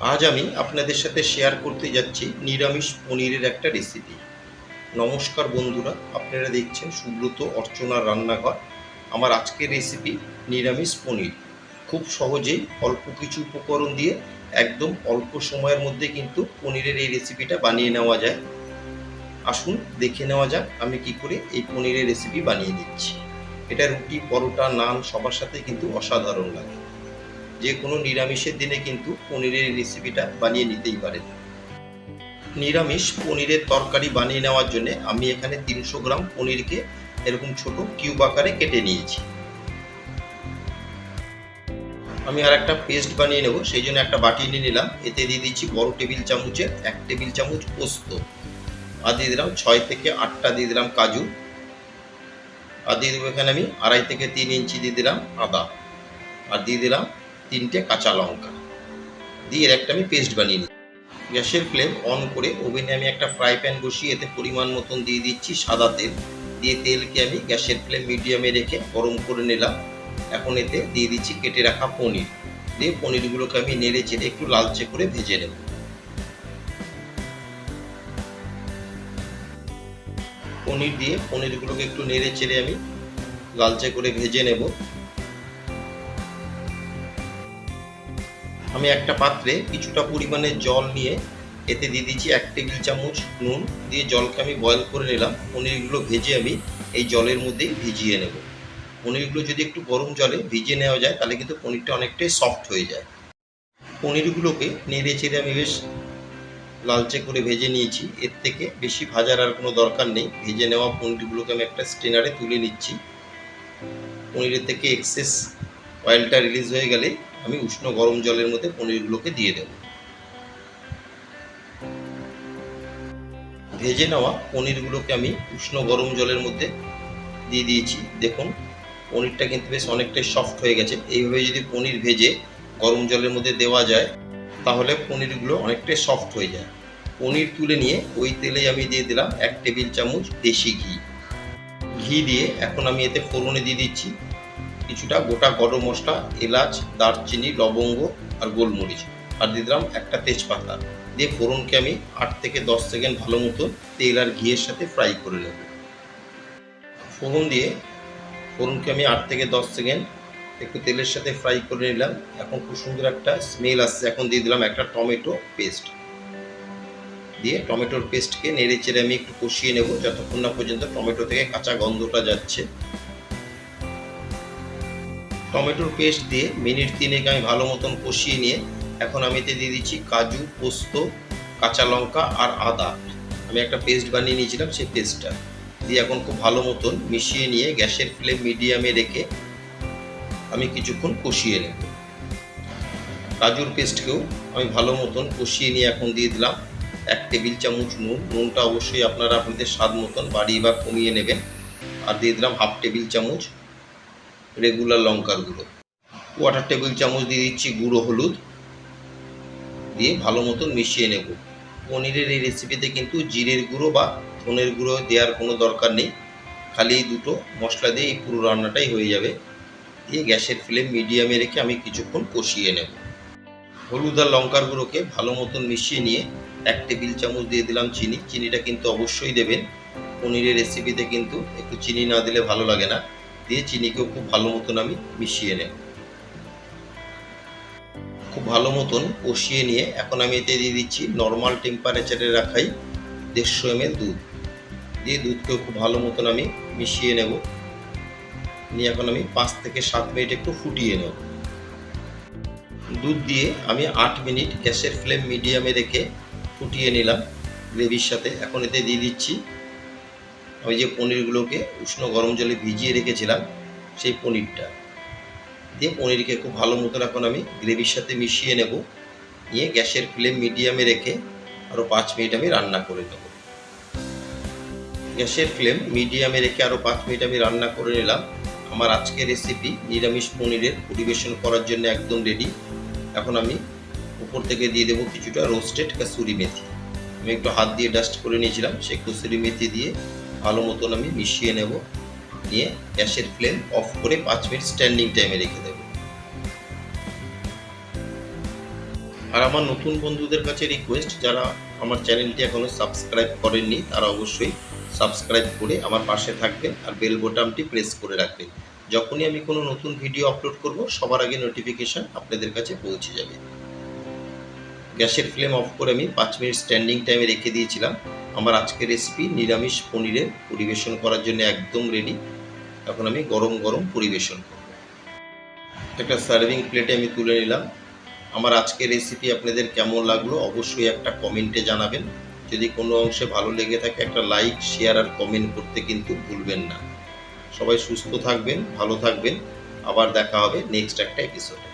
আজ আমি আপনাদের সাথে শেয়ার করতে যাচ্ছি নিরামিষ পনিরের একটা রেসিপি নমস্কার বন্ধুরা, আপনারা দেখছেন সুব্রত অর্চনার রান্নাঘর। আমার আজকের রেসিপি নিরামিষ পনির। খুব সহজেই অল্প কিছু উপকরণ দিয়ে একদম অল্প সময়ের মধ্যে কিন্তু পনিরের এই রেসিপিটা বানিয়ে নেওয়া যায়। আসুন দেখে নেওয়া যাক আমি কি করে এই পনিরের রেসিপি বানিয়ে দিচ্ছি। এটা রুটি, পরোটা, নান সবার সাথে কিন্তু অসাধারণ লাগে। যে কোনো নিরামিষের দিনে কিন্তু পনিরের রেসিপিটা বানিয়ে নিতেই পারেন। নিরামিষ পনিরের তরকারি বানিয়ে নেওয়ার জন্য আমি এখানে তিনশো গ্রাম পনিরকে এরকম ছোট কিউব আকারে কেটে নিয়েছি। আমি আর একটা পেস্ট বানিয়ে নেব, সেই জন্য একটা বাটি নিয়ে নিলাম। এতে দিয়ে দিচ্ছি বড় টেবিল চামচের এক টেবিল চামচ পোস্ত। আর দিয়ে দিলাম ছয় থেকে আটটা দিয়ে দিলাম কাজু। আর দিয়ে দেবো এখানে আমি আড়াই থেকে তিন ইঞ্চি দিয়ে দিলাম আদা। আর দিয়ে দিলাম তিনটে কাঁচা লঙ্কা। দিয়ে এর একটা আমি পেস্ট বানিয়ে নিই গ্যাসের ফ্লেম অন করে ওভেনে আমি একটা ফ্রাই প্যান বসিয়ে এতে পরিমাণ মতন দিয়ে দিচ্ছি সাদা তেল। দিয়ে তেলকে আমি গ্যাসের ফ্লেম মিডিয়ামে রেখে গরম করে নিলাম। এখন এতে দিয়ে দিচ্ছি কেটে রাখা পনির। দিয়ে পনিরগুলোকে আমি নেড়ে চেড়ে একটু লালচে করে ভেজে নেব। পনির দিয়ে পনিরগুলোকে একটু নেড়ে চেড়ে আমি লালচে করে ভেজে নেব। আমি একটা পাত্রে কিছুটা পরিমাণে জল নিয়ে এতে দিয়ে দিচ্ছি এক টেবিল চামচ নুন। দিয়ে জলকে আমি বয়ল করে নিলাম। পনিরগুলো ভেজে আমি এই জলের মধ্যেই ভিজিয়ে নেব। পনিরগুলো যদি একটু গরম জলে ভিজিয়ে নেওয়া যায়, তাহলে কিন্তু পনিরটা অনেকটাই সফট হয়ে যায়। পনিরগুলোকে নেড়ে চেড়ে আমি বেশ লালচে করে ভেজে নিয়েছি। এর থেকে বেশি ভাজার আর কোনো দরকার নেই। ভেজে নেওয়া পনিরগুলোকে আমি একটা স্টেনারে তুলে নিচ্ছি। পনিরের থেকে এক্সেস অয়েলটা রিলিজ হয়ে গেলে আমি উষ্ণ গরম জলের মধ্যে পনিরগুলোকে দিয়ে দেব। ভেজে নেওয়া পনিরগুলোকে আমি উষ্ণ গরম জলের মধ্যে দিয়ে দিয়েছি। দেখুন, পনিরটা কিন্তু বেশ অনেকটাই সফট হয়ে গেছে। এইভাবে যদি পনির ভেজে গরম জলের মধ্যে দেওয়া যায়, তাহলে পনিরগুলো অনেকটাই সফট হয়ে যায়। পনির তুলে নিয়ে ওই তেলে আমি দিয়ে দিলাম এক টেবিল চামচ দেশি ঘি। ঘি দিয়ে এখন আমি এতে ফোড়নে দিয়ে দিচ্ছি। কিছুটা গোটা গরম মশলা, এলাচ, দারচিনি, লবঙ্গ আর গোলমরিচ আর দিয়ে দিলাম একটা তেজপাতা। দিয়ে ফোড়নকে আমি আট থেকে দশ সেকেন্ড ভালো মতো তেল আর ঘিয়ের সাথে ফ্রাই করে নেব। ফোড়ন দিয়ে ফোড়নকে আমি আট থেকে দশ সেকেন্ড একটু তেলের সাথে ফ্রাই করে নিলাম। এখন খুব সুন্দর একটা স্মেল আসছে। এখন দিয়ে দিলাম একটা টমেটো পেস্ট দিয়ে টমেটোর পেস্টকে নেড়ে চেড়ে আমি একটু কষিয়ে নেব। যতক্ষণ না পর্যন্ত টমেটো থেকে কাঁচা গন্ধটা যাচ্ছে টমেটোর পেস্ট দিয়ে মিনিট তিনেক আমি ভালো মতন কষিয়ে নিয়ে এখন আমি এতে দিয়ে দিচ্ছি কাজু, পোস্ত, কাঁচা লঙ্কা আর আদা। আমি একটা পেস্ট বানিয়ে নিয়েছিলাম সেই পেস্টটা। দিয়ে এখন খুব ভালো মতন মিশিয়ে নিয়ে গ্যাসের ফ্লেম মিডিয়ামে রেখে আমি কিছুক্ষণ কষিয়ে নেব। কাজুর পেস্টকেও আমি ভালো মতন কষিয়ে নিয়ে এখন দিয়ে দিলাম এক টেবিল চামচ নুন। নুনটা অবশ্যই আপনারা আপনাদের স্বাদ মতন বাড়িয়ে বা কমিয়ে নেবেন। আর দিয়ে দিলাম হাফ টেবিল চামচ রেগুলার লঙ্কার গুঁড়ো। কোয়াটার টেবিল চামচ দিয়ে দিচ্ছি গুঁড়ো হলুদ। দিয়ে ভালো মতন মিশিয়ে নেব। পনিরের এই রেসিপিতে কিন্তু জিরের গুঁড়ো বা ধনের গুঁড়ো দেওয়ার কোনো দরকার নেই। খালি এই দুটো মশলা দিয়ে এই পুরো রান্নাটাই হয়ে যাবে। দিয়ে গ্যাসের ফ্লেম মিডিয়ামে রেখে আমি কিছুক্ষণ কষিয়ে নেব। হলুদ আর লঙ্কার গুঁড়োকে ভালো মতন মিশিয়ে নিয়ে এক টেবিল চামচ দিয়ে দিলাম চিনি। চিনিটা কিন্তু অবশ্যই দেবেন। পনিরের রেসিপিতে কিন্তু একটু চিনি না দিলে ভালো লাগে না। দিয়ে চিনিকেও খুব ভালো মতন আমি মিশিয়ে নেব। খুব ভালো মতন কষিয়ে নিয়ে এখন আমি এতে দিয়ে দিচ্ছি নর্মাল টেম্পারেচারে রাখাই দেড়শো এম দুধ। দিয়ে দুধকেও খুব ভালো মতন আমি মিশিয়ে নেব। নিয়ে এখন আমি পাঁচ থেকে সাত মিনিট একটু ফুটিয়ে নেব। দুধ দিয়ে আমি আট মিনিট গ্যাসের ফ্লেম মিডিয়ামে রেখে ফুটিয়ে নিলাম। গ্রেভির সাথে এখন এতে দিয়ে দিচ্ছি আমি যে পনিরগুলোকে উষ্ণ গরম জলে ভিজিয়ে রেখেছিলাম, সেই পনিরটা। দিয়ে পনিরকে খুব ভালো মতন এখন আমি গ্রেভির সাথে মিশিয়ে নেব। নিয়ে গ্যাসের ফ্লেম মিডিয়ামে রেখে আরও পাঁচ মিনিট আমি রান্না করে নেব। গ্যাসের ফ্লেম মিডিয়ামে রেখে আরও পাঁচ মিনিট আমি রান্না করে নিলাম। আমার আজকের রেসিপি নিরামিষ পনিরের পরিবেশন করার জন্য একদম রেডি। এখন আমি উপর থেকে দিয়ে দেবো কিছুটা রোস্টেড কাসুরি মেথি। আমি একটু হাত দিয়ে ডাস্ট করে নিয়েছিলাম, সেই কসুরি মেথি দিয়ে ভালো মতন আমি মিশিয়ে নেব। নিয়ে গ্যাসের ফ্লেম অফ করে পাঁচ মিনিট স্ট্যান্ডিং টাইমে রেখে দেবো। আর আমার নতুন বন্ধুদের কাছে রিকোয়েস্ট যারা আমার চ্যানেলটি এখনও সাবস্ক্রাইব করেননি, তারা অবশ্যই সাবস্ক্রাইব করে আমার পাশে থাকবেন আর বেল বোতামটি প্রেস করে রাখবেন। যখনই আমি কোনো নতুন ভিডিও আপলোড করব, সবার আগে নোটিফিকেশান আপনাদের কাছে পৌঁছে যাবে। গ্যাসের ফ্লেম অফ করে আমি পাঁচ মিনিট স্ট্যান্ডিং টাইমে রেখে দিয়েছিলাম। আমার আজকের রেসিপি নিরামিষ পনিরে পরিবেশন করার জন্য একদম রেডি এখন আমি গরম গরম পরিবেশন করব। একটা সার্ভিং প্লেটে আমি তুলে নিলাম। আমার আজকের রেসিপি আপনাদের কেমন লাগল অবশ্যই একটা কমেন্টে জানাবেন। যদি কোনো অংশে ভালো লেগে থাকে একটা লাইক শেয়ার আর কমেন্ট করতে কিন্তু ভুলবেন না। সবাই সুস্থ থাকবেন, ভালো থাকবেন। আবার দেখা হবে নেক্সট একটা এপিসোডে